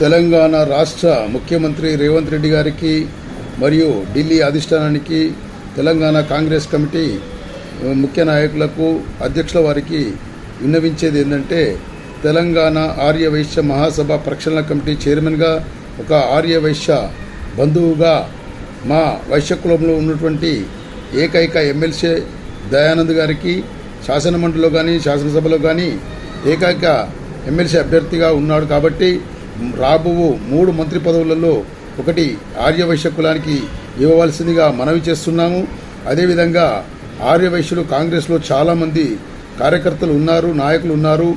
తెలంగాణ రాష్ట్ర ముఖ్యమంత్రి రేవంత్ రెడ్డి గారికి మరియు ఢిల్లీ అధిష్టానానికి తెలంగాణ కాంగ్రెస్ కమిటీ ముఖ్య నాయకులకు అధ్యక్షుల వారికి విన్నవించేది ఏంటంటే తెలంగాణ ఆర్య వైశ్య మహాసభ ప్రక్షాళన కమిటీ చైర్మన్గా ఒక ఆర్య వైశ్య బంధువుగా మా వైశ్య కులంలో ఉన్నటువంటి ఏకైక ఎమ్మెల్సీ దయానంద్ గారికి శాసనమండలిలో కానీ శాసనసభలో కానీ ఏకైక ఎమ్మెల్సీ అభ్యర్థిగా ఉన్నాడు కాబట్టి రాబో మూడు మంత్రి పదవులలో ఒకటి ఆర్యవైశ్య కులానికి ఇవ్వవలసిందిగా మనవి చేస్తున్నాము. అదేవిధంగా ఆర్యవైశ్యులు కాంగ్రెస్లో చాలామంది కార్యకర్తలు ఉన్నారు నాయకులు ఉన్నారు.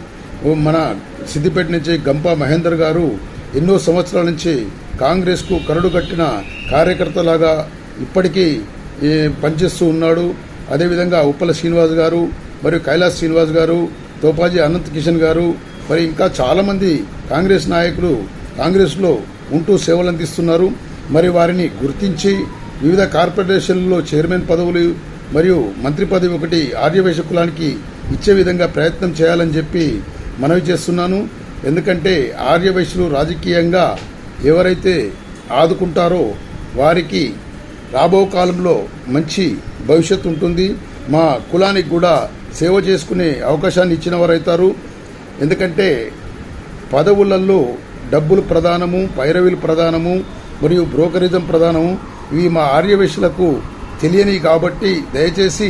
మన సిద్దిపేట నుంచి గంప మహేందర్ గారు ఎన్నో సంవత్సరాల నుంచి కాంగ్రెస్కు కరడు కట్టిన కార్యకర్తలాగా ఇప్పటికీ పనిచేస్తూ ఉన్నాడు. అదేవిధంగా ఉప్పల శ్రీనివాస్ గారు మరియు కైలాస్ శ్రీనివాస్ గారు తోపాజీ అనంత్ కిషన్ గారు మరి ఇంకా చాలామంది కాంగ్రెస్ నాయకులు కాంగ్రెస్లో ఉంటూ సేవలు అందిస్తున్నారు. మరి వారిని గుర్తించి వివిధ కార్పొరేషన్లలో చైర్మన్ పదవులు మరియు మంత్రి పదవి ఒకటి ఆర్యవేశ కులానికి ఇచ్చే విధంగా ప్రయత్నం చేయాలని చెప్పి మనవి చేస్తున్నాను. ఎందుకంటే ఆర్యవైశ్యులు రాజకీయంగా ఎవరైతే ఆదుకుంటారో వారికి రాబో కాలంలో మంచి భవిష్యత్తు ఉంటుంది. మా కులానికి కూడా సేవ చేసుకునే అవకాశాన్ని ఇచ్చిన వారైతారు. ఎందుకంటే పదవులలో డబ్బులు ప్రధానము పైరవీలు ప్రధానము మరియు బ్రోకరిజం ప్రధానము ఇవి మా ఆర్యవేశులకు తెలియని కాబట్టి దయచేసి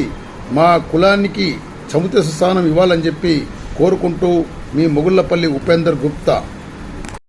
మా కులానికి సముచిత స్థానం ఇవ్వాలని చెప్పి కోరుకుంటూ మీ మొగుళ్ళపల్లి ఉపేందర్ గుప్తా